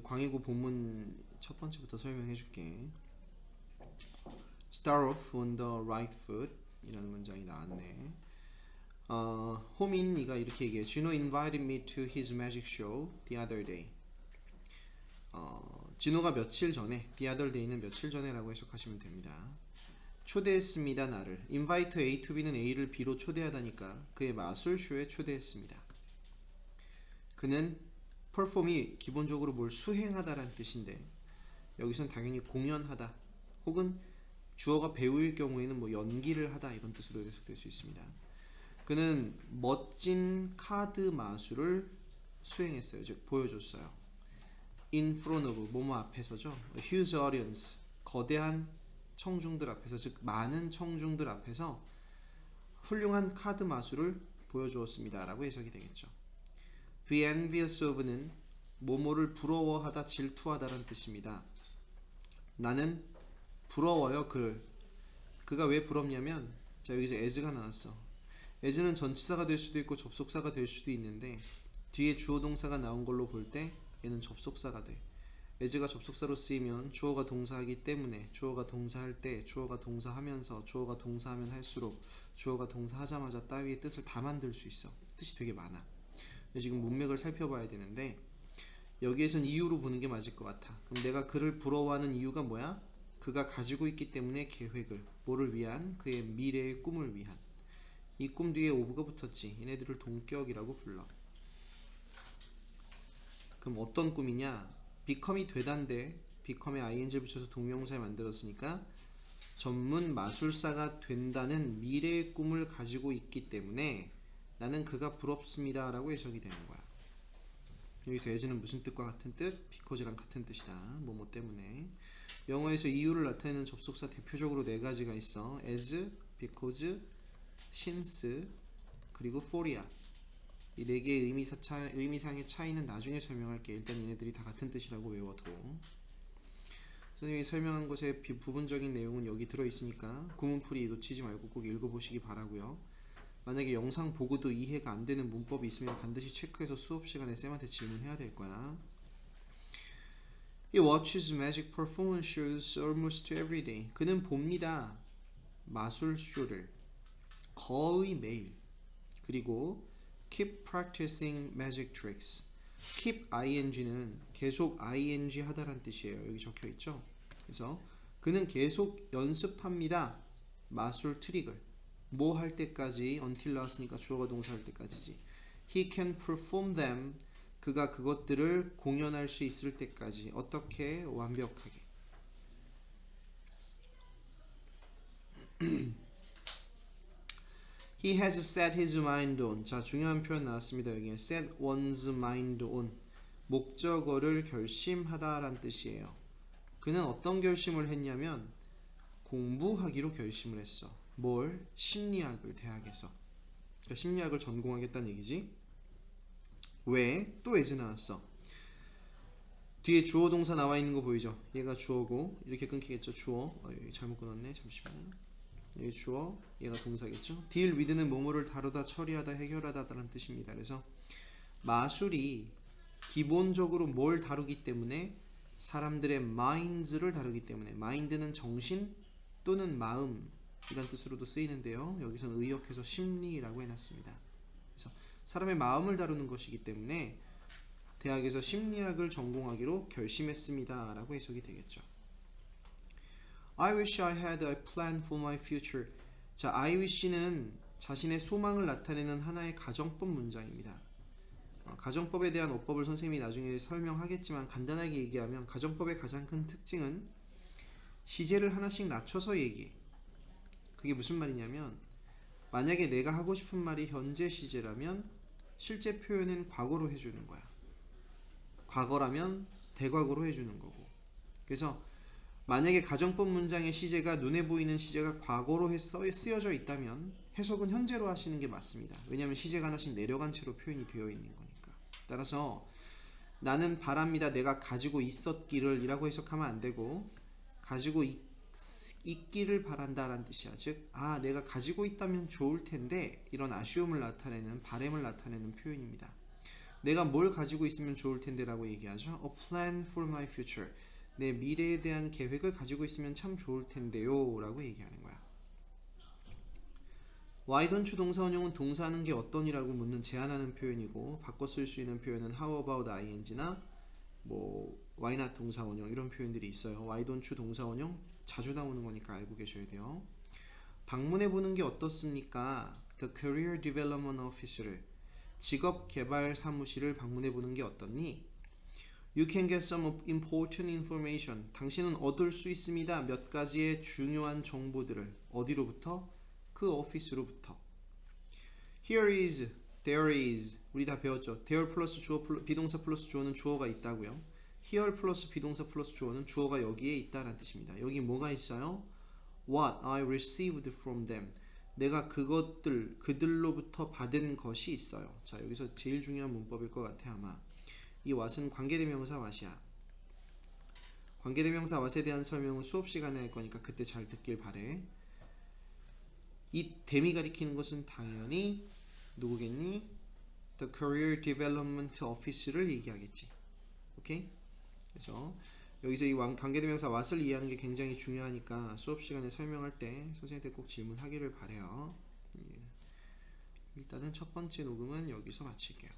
광해고 본문 첫 번째부터 설명해 줄게. Start off on the right foot 이라는 문장이 나왔네. 어, 호민이가 이렇게 얘기해. 준호 invited me to his magic show the other day. 어, 진호가 며칠 전에, the other day는 며칠 전에라고 해석하시면 됩니다. 초대했습니다 나를. invite A to B는 A를 B로 초대하다니까 그의 마술쇼에 초대했습니다. 그는 perform이 기본적으로 뭘 수행하다라는 뜻인데 여기선 당연히 공연하다 혹은 주어가 배우일 경우에는 뭐 연기를 하다 이런 뜻으로 해석될 수 있습니다. 그는 멋진 카드 마술을 수행했어요. 즉 보여줬어요. In front of 뭐뭐 앞에서죠. A huge audience 거대한 청중들 앞에서 즉 많은 청중들 앞에서 훌륭한 카드 마술을 보여주었습니다라고 해석이 되겠죠. Be envious of는 모모를 부러워하다 질투하다라는 뜻입니다. 나는 부러워요 그를. 그가 왜 부럽냐면 자 여기서 as가 나왔어. as는 전치사가 될 수도 있고 접속사가 될 수도 있는데 뒤에 주어 동사가 나온 걸로 볼 때 얘는 접속사가 돼. as가 접속사로 쓰이면 주어가 동사하기 때문에 주어가 동사할 때 주어가 동사하면서 주어가 동사하면 할수록 주어가 동사하자마자 따위의 뜻을 다 만들 수 있어. 뜻이 되게 많아. 지금 문맥을 살펴봐야 되는데 여기에선 이유로 보는 게 맞을 것 같아. 그럼 내가 그를 부러워하는 이유가 뭐야? 그가 가지고 있기 때문에 계획을 뭐를 위한 그의 미래의 꿈을 위한 이 꿈 뒤에 오브가 붙었지. 얘네들을 동격이라고 불러. 그럼 어떤 꿈이냐? become이 되단데 become에 ing 붙여서 동명사에 만들었으니까 전문 마술사가 된다는 미래의 꿈을 가지고 있기 때문에 나는 그가 부럽습니다 라고 해석이 되는 거야. 여기서 as는 무슨 뜻과 같은 뜻? because랑 같은 뜻이다. 뭐뭐 때문에. 영어에서 이유를 나타내는 접속사 대표적으로 네 가지가 있어. as, because, since, 그리고 for이야. 이 네 개의 의미사 차, 의미상의 차이는 나중에 설명할게. 일단 얘네들이 다 같은 뜻이라고 외워도. 선생님이 설명한 것의 비- 부분적인 내용은 여기 들어 있으니까 구문풀이 놓치지 말고 꼭 읽어보시기 바라고요. 만약에 영상 보고도 이해가 안 되는 문법이 있으면 반드시 체크해서 수업 시간에 쌤한테 질문해야 될 거야. He watches magic performance shows almost every day. 그는 봅니다. 마술 쇼를 거의 매일. 그리고 keep practicing magic tricks. keep ing는 계속 ing 하다란 뜻이에요. 여기 적혀 있죠. 그래서 그는 계속 연습합니다. 마술 트릭을. 뭐 할 때까지 until 나왔으니까 주어가 동사 할 때까지지. He can perform them. 그가 그것들을 공연할 수 있을 때까지 어떻게 완벽하게. He has set his mind on. 자, 중요한 표현 나왔습니다. 여기 set one's mind on. 목적어를 결심하다란 뜻이에요. 그는 어떤 결심을 했냐면 공부하기로 결심을 했어. 뭘? 심리학을 대학에서. 그러니까 심리학을 전공하겠다는 얘기지. 왜? 또 애즈 나왔어. 뒤에 주어 동사 나와 있는 거 보이죠? 얘가 주어고 이렇게 끊기겠죠? 주어. 어, 여기 잘못 끊었네. 잠시만. 여기 주어, 얘가 동사겠죠? deal with는 뭐뭐를 다루다, 처리하다, 해결하다 라는 뜻입니다. 그래서 마술이 기본적으로 뭘 다루기 때문에 사람들의 minds를 다루기 때문에 mind는 정신 또는 마음 이란 뜻으로도 쓰이는데요. 여기서는 의역해서 심리라고 해놨습니다. 그래서 사람의 마음을 다루는 것이기 때문에 대학에서 심리학을 전공하기로 결심했습니다 라고 해석이 되겠죠. I wish I had a plan for my future. 자, I wish는 자신의 소망을 나타내는 하나의 가정법 문장입니다. 어, 가정법에 대한 어법을 선생님이 나중에 설명하겠지만 간단하게 얘기하면 가정법의 가장 큰 특징은 시제를 하나씩 낮춰서 얘기해. 그게 무슨 말이냐면 만약에 내가 하고 싶은 말이 현재 시제라면 실제 표현은 과거로 해주는 거야. 과거라면 대과거로 해주는 거고. 그래서 만약에 가정법 문장의 시제가 눈에 보이는 시제가 과거로 쓰여져 있다면 해석은 현재로 하시는 게 맞습니다. 왜냐하면 시제가 하나씩 내려간 채로 표현이 되어 있는 거니까. 따라서 나는 바랍니다. 내가 가지고 있었기를 이라고 해석하면 안 되고 가지고 있, 있기를 바란다라는 뜻이야. 즉, 아, 내가 가지고 있다면 좋을 텐데 이런 아쉬움을 나타내는 바램을 나타내는 표현입니다. 내가 뭘 가지고 있으면 좋을 텐데라고 얘기하죠. A plan for my future. 내 미래에 대한 계획을 가지고 있으면 참 좋을 텐데요라고 얘기하는 거야. Why don't you 동사원형은 동사하는 게 어떠니라고 묻는 제안하는 표현이고 바꿔 쓸 수 있는 표현은 how about ing나 뭐 why not 동사원형 이런 표현들이 있어요. Why don't you 동사원형 자주 나오는 거니까 알고 계셔야 돼요. 방문해 보는 게 어떻습니까? The Career Development Office를 직업 개발 사무실을 방문해 보는 게 어떻니? You can get some important information. 당신은 얻을 수 있습니다. 몇 가지의 중요한 정보들을 어디로부터? 그 오피스로부터. Here is, there is. 우리 다 배웠죠. There 플러스 주어 비동사 플러스 주어는 주어가 있다고요. Here 플러스 비동사 플러스 주어는 주어가 여기에 있다라는 뜻입니다. 여기 뭐가 있어요? What I received from them. 내가 그것들 그들로부터 받은 것이 있어요. 자 여기서 제일 중요한 문법일 것 같아 아마. 이 what은 관계대명사 what이야. 관계대명사 what에 대한 설명은 수업 시간에 할 거니까 그때 잘 듣길 바래. 이 댐이 가리키는 것은 당연히 누구겠니? The Career Development Office를 얘기하겠지. 오케이? 그래서 여기서 이 완- 관계대명사 what을 이해하는 게 굉장히 중요하니까 수업 시간에 설명할 때 선생님한테 꼭 질문하기를 바래요. 예. 일단은 첫 번째 녹음은 여기서 마칠게요.